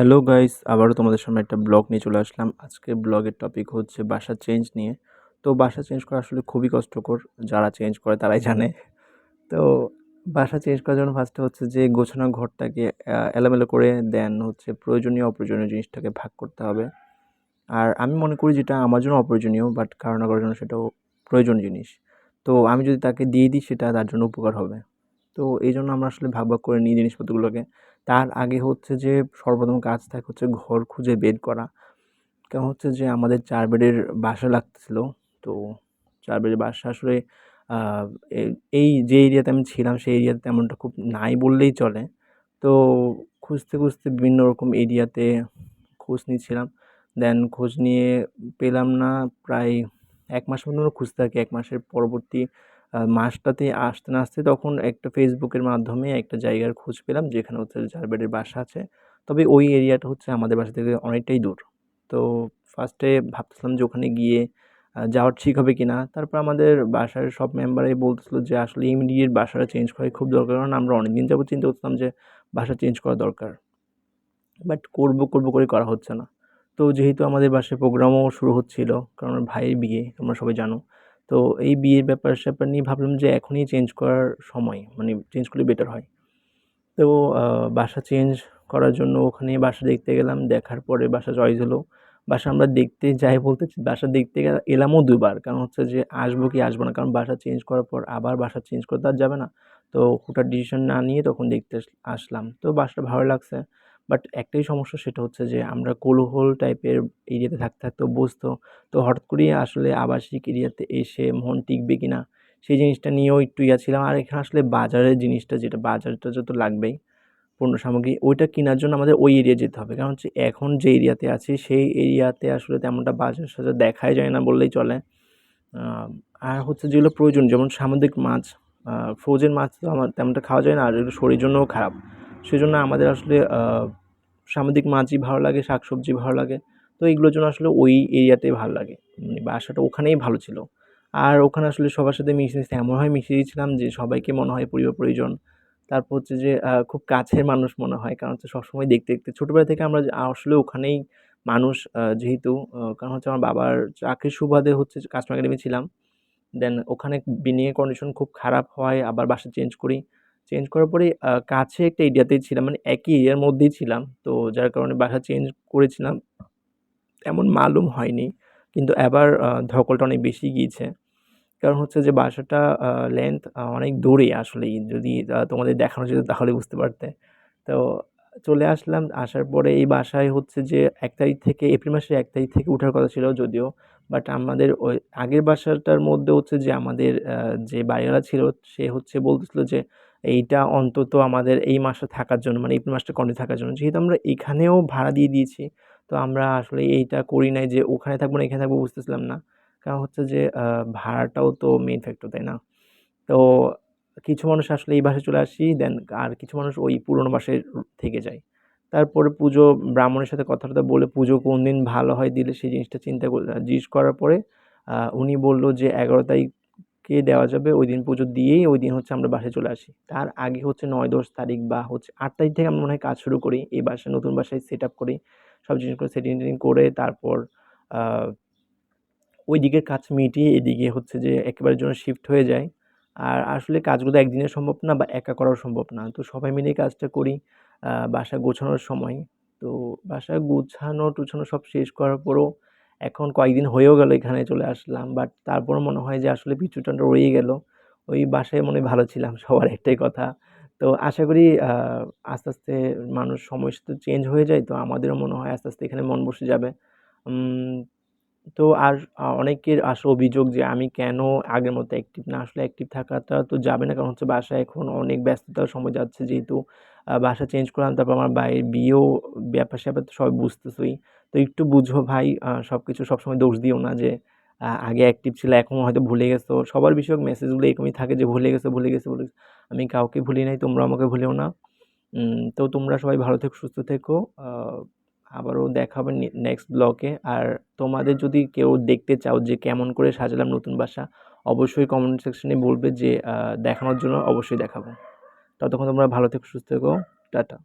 Hello guys আবারও তোমাদের সামনে একটা ব্লগ নিয়ে চলে আসলাম। আজকে ব্লগের টপিক হচ্ছে বাসা চেঞ্জ নিয়ে। তো বাসা চেঞ্জ করা আসলে খুবই কষ্টকর। যারা চেঞ্জ করে তারাই জানে। তো বাসা চেঞ্জ করার জন্য ফার্স্টে হচ্ছে যে গোছানো ঘরটাকে এলোমেলো করে দেন হচ্ছে প্রয়োজনীয়, অপ্রয়োজনীয় জিনিসটাকে ভাগ করতে হবে। আর আমি মনে করি যেটা আমার জন্য অপ্রয়োজনীয় বাট কারও না কারোর জন্য সেটাও প্রয়োজন জিনিস। তো আমি যদি তাকে দিয়ে দিই, সেটা তার জন্য উপকার হবে। তো এই জন্য আমরা আসলে ভাগ ভাগ করে নিই জিনিসপত্রগুলোকে। তার আগে হচ্ছে যে সর্বপ্রথম কাজ থাকে হচ্ছে ঘর খুঁজে বের করা। কারণ হচ্ছে যে আমাদের চার বেডের বাসা লাগতেছিল। তো চার বেডের বাসা আসলে এই যে এরিয়াতে আমি ছিলাম সেই এরিয়াতে তেমনটা খুব নাই বললেই চলে। তো খুঁজতে খুঁজতে বিভিন্ন রকম এরিয়াতে খোঁজ নিচ্ছিলাম। দেন খোঁজ নিয়ে পেলাম না। প্রায় এক মাস মতো খুঁজতে থাকি। এক মাসের পরবর্তী মাসটাতে আসতে না আসতে তখন একটা ফেসবুকের মাধ্যমে একটা জায়গার খোঁজ পেলাম যেখানে হচ্ছে চার বেডের বাসা আছে। তবে ওই এরিয়াটা হচ্ছে আমাদের বাসা থেকে অনেকটাই দূর। তো ফার্স্টে ভাবতেছিলাম যে ওখানে গিয়ে যাওয়ার যাওয়া ঠিক হবে কি না তারপর আমাদের বাসার সব মেম্বারই বলতেছিল যে আসলে ইমিডিয়েট বাসাটা চেঞ্জ করাই খুব দরকার। কারণ আমরা অনেকদিন যাবত চিন্তা করছিলাম যে বাসা চেঞ্জ করা দরকার। বাট করব করব করে করা হচ্ছে না। তো যেহেতু আমাদের বাসায় প্রোগ্রামও শুরু হচ্ছিল, কারণ ভাইয়ের বিয়ে, তোমরা সবাই জানো। তো এই বিয়ের ব্যাপার স্যাপার নিয়ে ভাবলাম যে এখনই চেঞ্জ করার সময় মানে চেঞ্জ করলে বেটার হয়। তো বাসা চেঞ্জ করার জন্য ওখানে বাসা দেখতে গেলাম, দেখার পরে বাসা চয়েস হলো। বাসা আমরা দেখতে যাই বলতে, বাসা দেখতে এলামও দুবার। কারণ হচ্ছে যে আসব কি আসব না, কারণ বাসা চেঞ্জ করার পর আবার বাসা চেঞ্জ করতে আর যাবে না। তো হুটার ডিসিশন না নিয়ে তখন দেখতে আস- আসলাম। তো বাসাটা ভালো লাগছে। বাট একটাই সমস্যা সেটা হচ্ছে যে আমরা কোলোহল টাইপের এরিয়াতে থাকতে থাকতে অভ্যস্ত তো হঠাৎ করেই আসলে আবাসিক এরিয়াতে এসে মন টিকবে কি না সেই জিনিসটা নিয়েও একটু ইয়া ছিলাম। আর এখানে আসলে বাজারের জিনিসটা যেটা, বাজারটা যত লাগবেই পণ্য সামগ্রী, ওইটা কেনার জন্য আমাদের ওই এরিয়া যেতে হবে। কারণ হচ্ছে এখন যে এরিয়াতে আছি, সেই এরিয়াতে আসলে তেমনটা বাজার সাজার দেখাই যায় না বললেই চলে। আর হচ্ছে যেগুলো প্রয়োজন, যেমন সামুদ্রিক মাছ ফ্রোজেন মাছ তো আমার তেমনটা খাওয়া যায় না, আর এগুলো শরীরের জন্যও খারাপ। সেই জন্য আমাদের আসলে সামুদ্রিক মাছই ভালো লাগে শাক সবজি ভালো লাগে। তো এইগুলোর জন্য আসলে ওই এরিয়াতেই ভালো লাগে। মানে বাসাটা ওখানেই ভালো ছিল। আর ওখানে আসলে সবার সাথে মিশে মিশে এমনভাবে মিশে গিয়েছিলাম যে সবাইকে মনে হয় পরিবার পরিজন। তারপর হচ্ছে যে খুব কাছের মানুষ মনে হয়। কারণ হচ্ছে সবসময় দেখতে দেখতে ছোটোবেলা থেকে আমরা আসলে ওখানেই মানুষ যেহেতু কারণ হচ্ছে আমার বাবার চাকরির সুবাদে হচ্ছে কাস্টমার একাডেমি ছিলাম। দেন ওখানে বিনিয়োগ কন্ডিশন খুব খারাপ হয়। আবার বাসা চেঞ্জ করি। চেঞ্জ করার পরে কাছে একটা এরিয়াতেই ছিলাম মানে একই এরিয়ার মধ্যেই ছিলাম। তো যার কারণে বাসা চেঞ্জ করেছিলাম। এমন মালুম হয়নি। কিন্তু এবার ধকলটা অনেক বেশি গিয়েছে। কারণ হচ্ছে যে বাসাটা লেন্থ অনেক দূরে আসলে। যদি তোমাদের দেখানো যেত তাহলে বুঝতে পারতে। তো, চলে আসলাম। আসার পরে এই বাসায় হচ্ছে যে এক তারিখ থেকে, এপ্রিল মাসের এক তারিখ থেকে ওঠার কথা ছিল যদিও। বাট আমাদের ওই আগের বাসাটার মধ্যে হচ্ছে যে আমাদের যে বাড়িওয়ালা ছিল, সে হচ্ছে বলতেছিল যে এইটা অন্তত আমাদের এই মাসে থাকার জন্য মানে এপ্রিল মাসটা কন্টিনিউ থাকার জন্য। যেহেতু আমরা এখানেও ভাড়া দিয়ে দিয়েছি, তো আমরা আসলে এইটা করি নাই যে ওখানে থাকব না, এখানে থাকব বুঝতেছিলাম না। কারণ হচ্ছে যে ভাড়াটাও তো মেইন ফ্যাক্টর তাই না? তো কিছু মানুষ আসলে এই বাসায় চলে আসি দেন আর কিছু মানুষ ওই পুরোনো বাসায় থেকে যায়। তারপরে পুজো, ব্রাহ্মণের সাথে কথাটা বলে পুজো কোন দিন ভালো হয় দিলে সেই জিনিসটা চিন্তা জিজ্ঞেস করার পরে উনি বলল যে এগারো তারিখে দেওয়া যাবে ওই দিন পুজো দিয়েই ওই দিন হচ্ছে আমরা বাসায় চলে আসি। তার আগে হচ্ছে নয়, দশ তারিখ বা হচ্ছে আট তারিখ থেকে আমরা মনে হয় কাজ শুরু করি, এই বাসায় নতুন বাসায় সেট আপ করি, সব জিনিসগুলো সেটিং টেটিং করে তারপর ওই দিকের কাজ মিটিয়ে এদিকে হচ্ছে যে একেবারের জন্য শিফট হয়ে যায়। আর আসলে কাজগুলো একদিনে সম্ভব না বা একা করাও সম্ভব না। তো সবাই মিলেই কাজটা করি বাসা গোছানোর সময়। তো বাসা গুছানো টুছানো সব শেষ করার পরও এখন কয়েকদিন হয়েও গেল এখানে চলে আসলাম বাট তারপর মনে হয় যে আসলে পিছুটানটা রয়ে গেল। ওই বাসায় মনে ভালো ছিলাম, সবার একটাই কথা। তো আশা করি আস্তে আস্তে মানুষ সময় চেঞ্জ হয়ে যায়, তো আমাদেরও মনে হয় আস্তে আস্তে এখানে মন বসে যাবে। তো আর অনেকের আসে অভিযোগ যে আমি কেন আগের মতো অ্যাক্টিভ না আসলে অ্যাক্টিভ থাকাটা তো যাবে না কারণ হচ্ছে বাসায় এখন অনেক ব্যস্ততার সময় যাচ্ছে যেহেতু বাসা চেঞ্জ করলাম তারপর আমার ভাইয়ের বিয়েও ব্যাপার-স্যাপার তো সবাই বুঝতেছোই। তো একটু বুঝো ভাই আ সবকিছু সবসময় দোষ দিও না যে আগে অ্যাক্টিভ ছিল এখন হয়তো ভুলে গেছো। সবার বিষয়ক মেসেজগুলো এরকমই থাকে যে ভুলে গেছো, ভুলে গেছো, ভুলে। আমি কাউকে ভুলি নাই, তোমরা আমাকে ভুলেও না। তো তোমরা সবাই ভালো থেকো, সুস্থ থেকো। আবারও দেখা হবে নেক্সট ব্লগে। আর তোমাদের যদি কেউ দেখতে চাও যে কেমন করে সাজালাম নতুন বাসা, অবশ্যই কমেন্ট সেকশনে বলবে যে দেখানোর জন্য অবশ্যই দেখাবো। ততক্ষণ তোমরা ভালো থেকো, সুস্থ থেকো। টাটা।